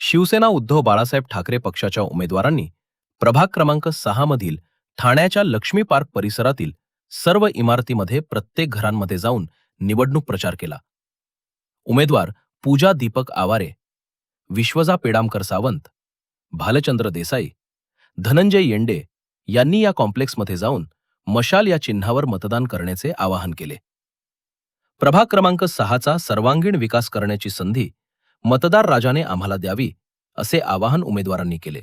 शिवसेना उद्धव बाळासाहेब ठाकरे पक्षाच्या उमेदवारांनी प्रभाग क्रमांक सहा मधील ठाण्याच्या लक्ष्मी पार्क परिसरातील सर्व इमारतीमध्ये प्रत्येक घरांमध्ये जाऊन निवडणूक प्रचार केला. उमेदवार पूजा दीपक आवारे विश्वजा पेडामकर सावंत भालचंद्र देसाई धनंजय येंडे यांनी या कॉम्प्लेक्समध्ये जाऊन मशाल या चिन्हावर मतदान करण्याचे आवाहन केले. प्रभाग क्रमांक सहाचा सर्वांगीण विकास करण्याची संधी मतदार राजाने आम्हाला द्यावी असे आवाहन उमेदवारांनी केले.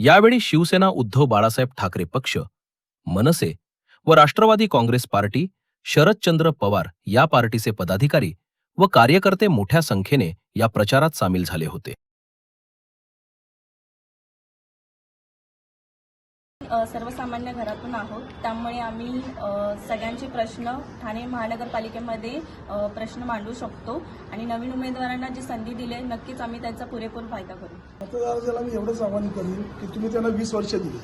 यावेळी शिवसेना उद्धव बाळासाहेब ठाकरे पक्ष मनसे व राष्ट्रवादी काँग्रेस पार्टी शरदचंद्र पवार या पार्टीचे पदाधिकारी व कार्यकर्ते मोठ्या संख्येने या प्रचारात सामील झाले होते. सर्वसामान्य घरातून आहोत. त्यामुळे आम्ही सगळ्यांचे प्रश्न ठाणे महानगरपालिकेमध्ये प्रश्न मांडू शकतो. आणि नवीन उमेदवारांना जी संधी दिली आहे नक्कीच आम्ही त्याचा पुरेपूर फायदा करू. मतदाराला मी एवढंच आवाहन करेन की तुम्ही त्यांना वीस वर्ष दिली.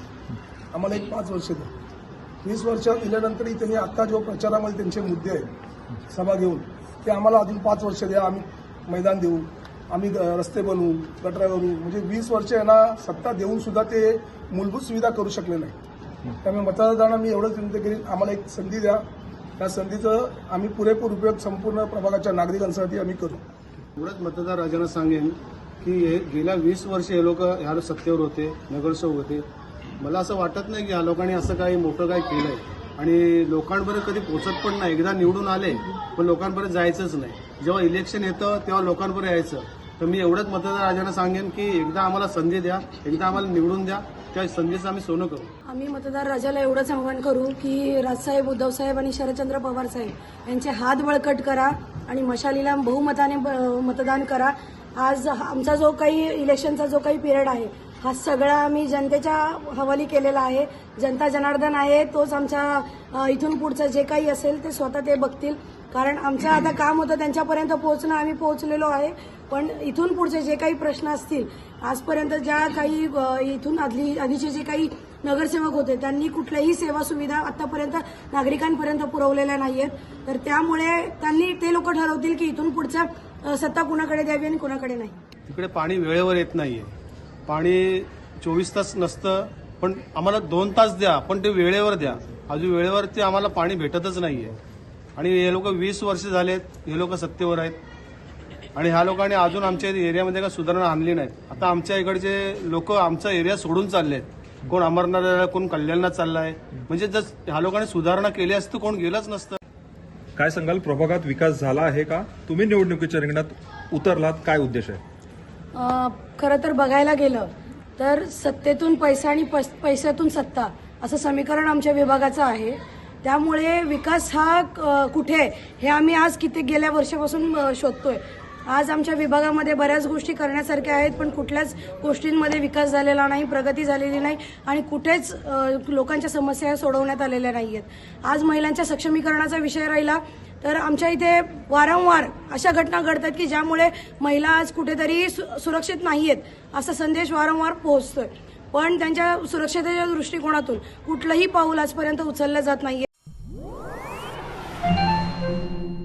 आम्हाला एक पाच वर्ष द्या. वीस वर्ष दिल्यानंतरही त्यांनी आत्ता जो प्रचारामध्ये त्यांचे मुद्दे आहेत सभा घेऊन ते आम्हाला अजून पाच वर्ष द्या. आम्ही मैदान देऊ. आम्ही रस्ते बनवू गटरा बनवू. म्हणजे वीस वर्ष यांना सत्ता देऊन सुद्धा ते मूलभूत सुविधा करू शकले नाही. त्यामुळे मतदारांना मी एवढंच विनंती करीन आम्हाला एक संधी द्या. त्या संधीचं आम्ही पुरेपूर उपयोग संपूर्ण प्रभागाच्या नागरिकांसाठी आम्ही करू. एवढंच मतदार राजांना सांगेन की हे गेल्या वीस वर्ष हे लोक ह्या सत्तेवर होते नगरसेवक होते. मला असं वाटत नाही की ह्या लोकांनी असं काही मोठं काही केलंय. आणि लोकांपर्यंत कधी पोचत पण नाही. एकदा निवडून आले पण लोकांपर्यंत जायचंच नाही. जेव्हा इलेक्शन येतं तेव्हा लोकांपर्यंत यायचं. तर मी एवढंच मतदार राजांना सांगेन की एकदा आम्हाला संधी द्या एकदा आम्हाला निवडून द्या त्या संधीचं आम्ही सोनं करू. आम्ही मतदार राजाला एवढंच आवाहन करू की राजसाहेब उद्धवसाहेब आणि शरदचंद्र पवार साहेब यांचे हात बळकट करा आणि मशालीला बहुमताने ब- मतदान करा. आज हा- आमचा जो काही इलेक्शनचा जो काही पिरियड आहे हा सगळा आम्ही जनतेच्या हवाली केलेला आहे. जनता जनार्दन आहे तोच आमच्या इथून पुढचं जे काही असेल ते स्वतः ते बघतील. कारण आमचं आता काम होतं त्यांच्यापर्यंत पोहोचणं आम्ही पोहोचलेलो आहे. पण इथून पुढचे जे काही प्रश्न असतील आजपर्यंत ज्या काही इथून आधली आधीचे जे काही नगरसेवक होते त्यांनी कुठल्याही सेवा सुविधा आतापर्यंत नागरिकांपर्यंत पुरवलेल्या नाहीयेत. तर त्यामुळे त्यांनी ते लोक ठरवतील की इथून पुढच्या सत्ता कुणाकडे द्यावी आणि कुणाकडे नाही. तिकडे पाणी वेळेवर येत नाहीये. पाणी चोवीस तास नसतं पण आम्हाला दोन तास द्या पण ते वेळेवर द्या. अजून वेळेवर ते आम्हाला पाणी भेटतच नाहीये. आणि हे लोक वीस वर्ष झालेत हे लोक सत्तेवर आहेत. आणि ह्या लोकांनी अजून आमच्या एरियामध्ये काय सुधारणा आणली नाही आता आमच्या इकडचे लोक आमचा एरिया सोडून चाललेत. कोण अमरनाथ कोण कल्याणला चाललाय. म्हणजे जर ह्या लोकांनी सुधारणा केली असती कोण गेलंच नसतं. काय सांगाल प्रभागात विकास झाला आहे का? तुम्ही निवडणुकीच्या रिंगणात उतरलात काय उद्देश आहे? खरं तर बघायला गेलं तर सत्तेतून पैसा आणि पस- पैशातून सत्ता असं समीकरण आमच्या विभागाचं आहे. त्यामुळे विकास हा कुठे आहे हे आम्ही आज किती गेल्या वर्षापासून शोधतोय. आज आमच्या विभागामध्ये बऱ्याच गोष्टी करण्यासारख्या आहेत पण कुठल्याच गोष्टींमध्ये विकास झालेला नाही प्रगती झालेली नाही आणि कुठेच लोकांच्या समस्या सोडवण्यात आलेल्या नाही आहेत आज महिलांच्या सक्षमीकरणाचा विषय राहिला तर आमच्या इथे वारंवार अशा घटना घडतात की ज्यामुळे महिला आज कुठेतरी सु- सुरक्षित आहेत असा संदेश वारंवार पोहोचतोय. पण त्यांच्या सुरक्षतेच्या दृष्टिकोनातून कुठलंही पाऊल आजपर्यंत उचललं जात नाही Thank you.